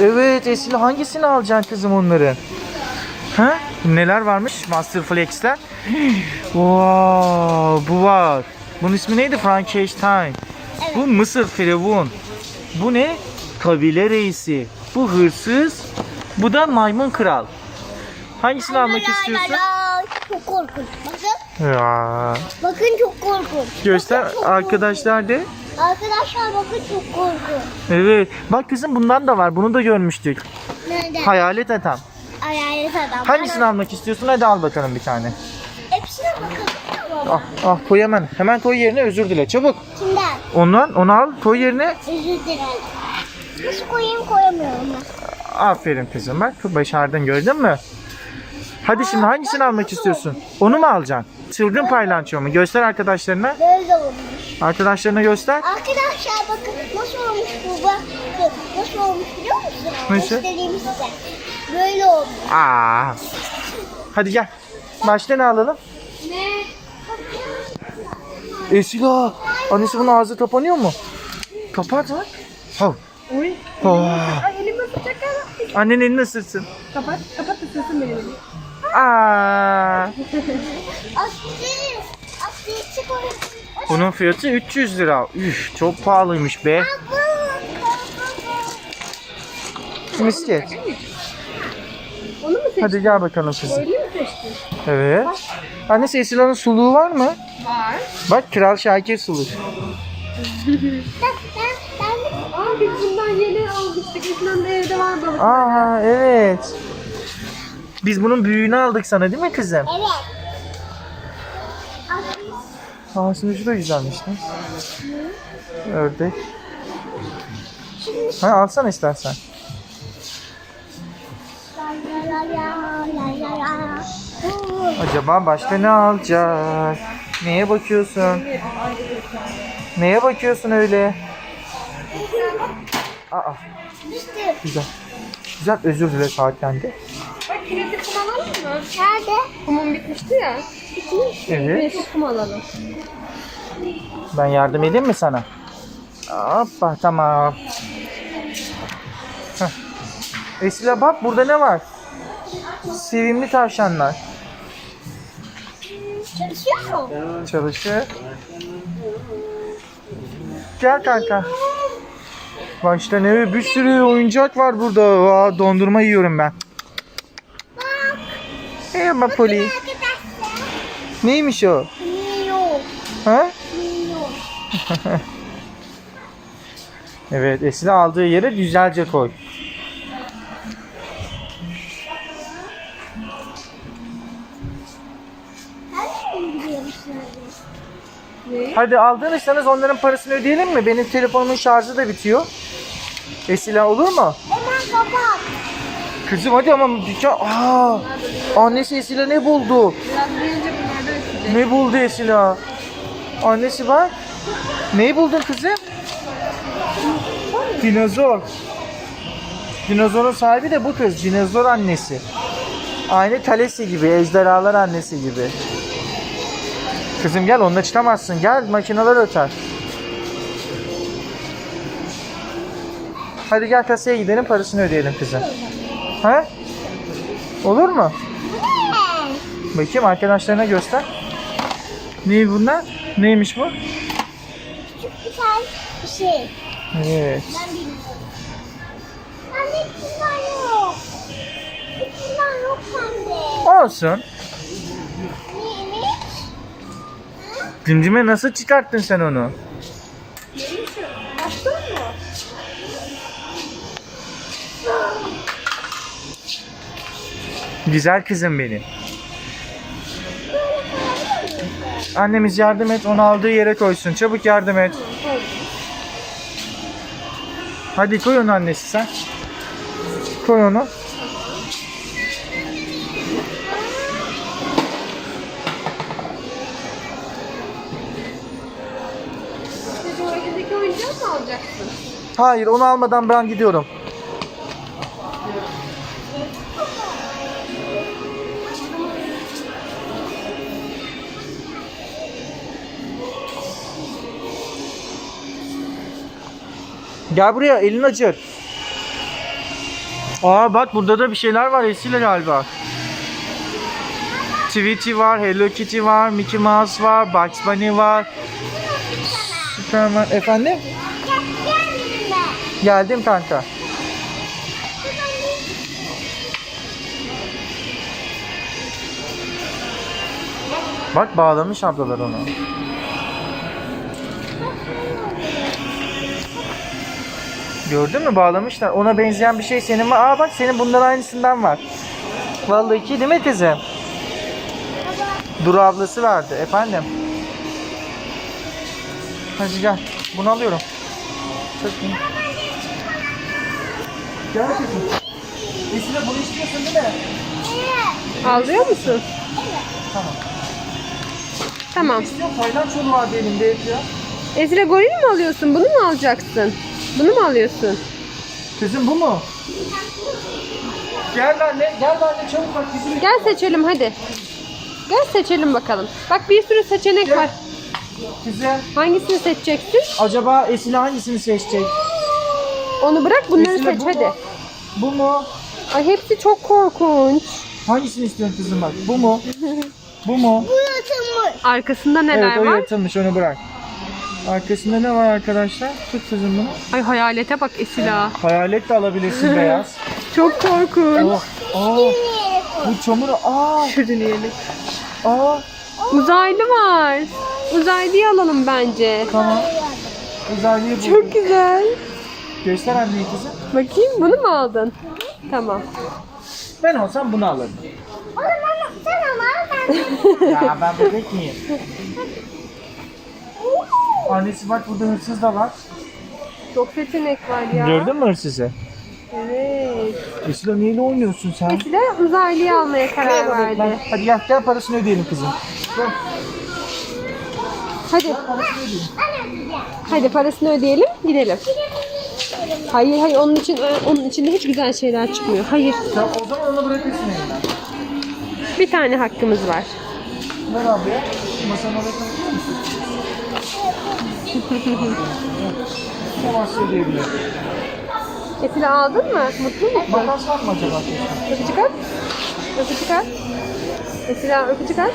Evet Esila hangisini alacaksın kızım onların? Ha? Neler varmış Master Flex'ten? wow, bu var. Bunun ismi neydi? Frankenstein. Bu Mısır Firavun. Bu ne? Kabile reisi. Bu hırsız. Bu da maymun kral. Hangisini almak istiyorsun? Çok korkunç. Ya. Bakın çok korkunç. Göster Bakın çok arkadaşlar de. Arkadaşlar bakın çok korkunç. Evet. Bak kızım bundan da var. Bunu da görmüştük. Nerede? Hayalet adam. Hayalet adam. Hangisini almak istiyorsun? Hadi al bakalım bir tane. Hepsine bakalım. Ah, ah koy hemen. Hemen koy yerine özür dile. Çabuk. Kimden? Ondan onu al koy yerine. Özür dilerim. Nasıl koyayım koyamıyorum ben. Aferin kızım bak başardın gördün mü? Hadi şimdi hangisini almak istiyorsun? Onu mu alacaksın? Çılgın paylanço mu? Göster arkadaşlarına. Böyle olmuş. Arkadaşlarına göster. Arkadaşlar bakın nasıl olmuş bu bakın. Nasıl olmuş biliyor musunuz? Nasıl? Göstereyim size. Böyle olmuş. Aa. Hadi gel. Başta ne alalım? Ne? Esila. Annesi bunun ağzı kapanıyor mu? Kapat. Hav. Uy. Oh. Ay elimi sıcak. Annen elini ısırsın. Kapat. Kapat ısırsın benim elimi. Aa. Bunun fiyatı 300 lira. Üf, çok pahalıymış be. Misket. Onu mu seçtin? Hadi gel bakalım kızım. Öyle mi seçtin? Evet. Annesi Esila'nın suluğu var mı? Var. Bak Kral Şakir suluğu. Aa biz bundan yeni almıştık. Eskiden de evde var balık. Aa evet. Biz bunun büyüğünü aldık sana değil mi kızım? evet. Aslı. Aa şimdi şu da güzelmiş lan. Ördek. Ha alsana istersen. Acaba başka ne alacak? Neye bakıyorsun? Neye bakıyorsun öyle? Aa güzel. Güzel özür dile saatten de. Kinetik kum alalım mı? nerede? Kumum bitmişti ya. Evet. Kinetik kum alalım. Ben yardım edeyim mi sana? Hoppa tamam. Heh. Esila bak burada ne var? Sevimli tavşanlar. Çalışıyor mu? Çalışır. Gel kanka. Başta ne bir sürü oyuncak var burada. Aa, dondurma yiyorum ben. Merhaba Poli. Neymiş o? Milyon. Ha? Evet Esila aldığı yere güzelce koy. Hadi aldığınızsanız onların parasını ödeyelim mi? Benim telefonumun şarjı da bitiyor. Esila olur mu? Kızım hadi ama dükkan... Aa, annesi Esila ne buldu? Ne buldu Esila? Annesi bak. Neyi buldun kızım? Dinozor. Dinozorun sahibi de bu kız. Dinozor annesi. Aynı Talesi gibi. Ejderhalar annesi gibi. Kızım gel onunla çıkamazsın. Gel makineler öter. Hadi gel kasaya gidelim parasını ödeyelim kızım. Ha? Olur mu? Bakayım arkadaşlarına göster. Ne bunlar? Neymiş bu? Küçük bir tane bir şey. Evet. Ben bilmiyorum. Anne içinden yok. İçinden yok sende. Olsun. Neymiş? Cimcime nasıl çıkarttın sen onu? Güzel kızım benim. Annemiz yardım et, onu aldığı yere koysun. Çabuk yardım et. Hadi koy onu annesi sen. Koy onu. Bu elindeki oyuncağı mı alacaksın? Hayır, onu almadan ben gidiyorum. Gel buraya, elin acır. Aa bak burada da bir şeyler var Esile galiba. Tweety var, Hello Kitty var, Mickey Mouse var, Bugs Bunny var. Superman. Efendim? Geldim kanka. Bak bağlamış ablalar onu. Gördün mü bağlamışlar. Ona benzeyen bir şey senin var. Aa bak senin bundan aynısından var. Vallahi iki değil mi kızım? Duru ablası verdi efendim. Hadi gel. Bunu alıyorum. Çok iyi. Gel kızım. Esile bunu istiyorsun değil mi? Alıyor musun? Tamam. Tamam. İstiyorum paylaşım vardı elimde hep ya. Ezra goril mi alıyorsun? Bunu mu alacaksın? Bunu mu alıyorsun? Kızım bu mu? Gel anne, gel anne çabuk bak bizim. Gel seçelim hadi. Gel seçelim bakalım. Bak bir sürü seçenek Gel. var. Güzel. Hangisini seçeceksin? Acaba Esile hangisini seçecek? Onu bırak bunları Esile seç bu hadi. mu? Bu mu? Ay hepsi çok korkunç. Hangisini istiyorsun kızım bak? Bu mu? Bu mu? Bu yatılmış. Arkasında neler evet o var? yırtılmış onu bırak. Arkasında ne var arkadaşlar? Tut kızım bunu. Ay hayalete bak Esila. Hayalet de alabilirsin beyaz. Çok korkunç. Oh, oh, bu çamur. Aa, Şirineyelim. aa. Uzaylı var. Uzaylıyı alalım bence. Tamam. Uzaylıyı buldum. Çok güzel. Göster anneyi kızım. Bakayım bunu mu aldın? Tamam. Ben olsam bunu alırım. O zaman sen ama ben Ya ben bebek miyim? Annesi bak burada hırsız da var. Çok seçenek var ya. Gördün mü hırsızı? Evet. Esra neyle oynuyorsun sen? Esila uzaylıyı almaya karar verdi. Ben- Hadi gel, gel parasını ödeyelim kızım. Gel. Hadi. Hadi parasını ödeyelim, gidelim. Hayır hayır onun için onun içinde hiç güzel şeyler çıkmıyor. Hayır. Tamam, o zaman onu bırakırsın elinden. Bir tane hakkımız var. Ver ablaya. Masanı oraya Tamam ödeyebilirim. Esila aldın mı? Mutlu musun? Makas var mı acaba? Öpücük at. Öpücük at. Esila öpücük at.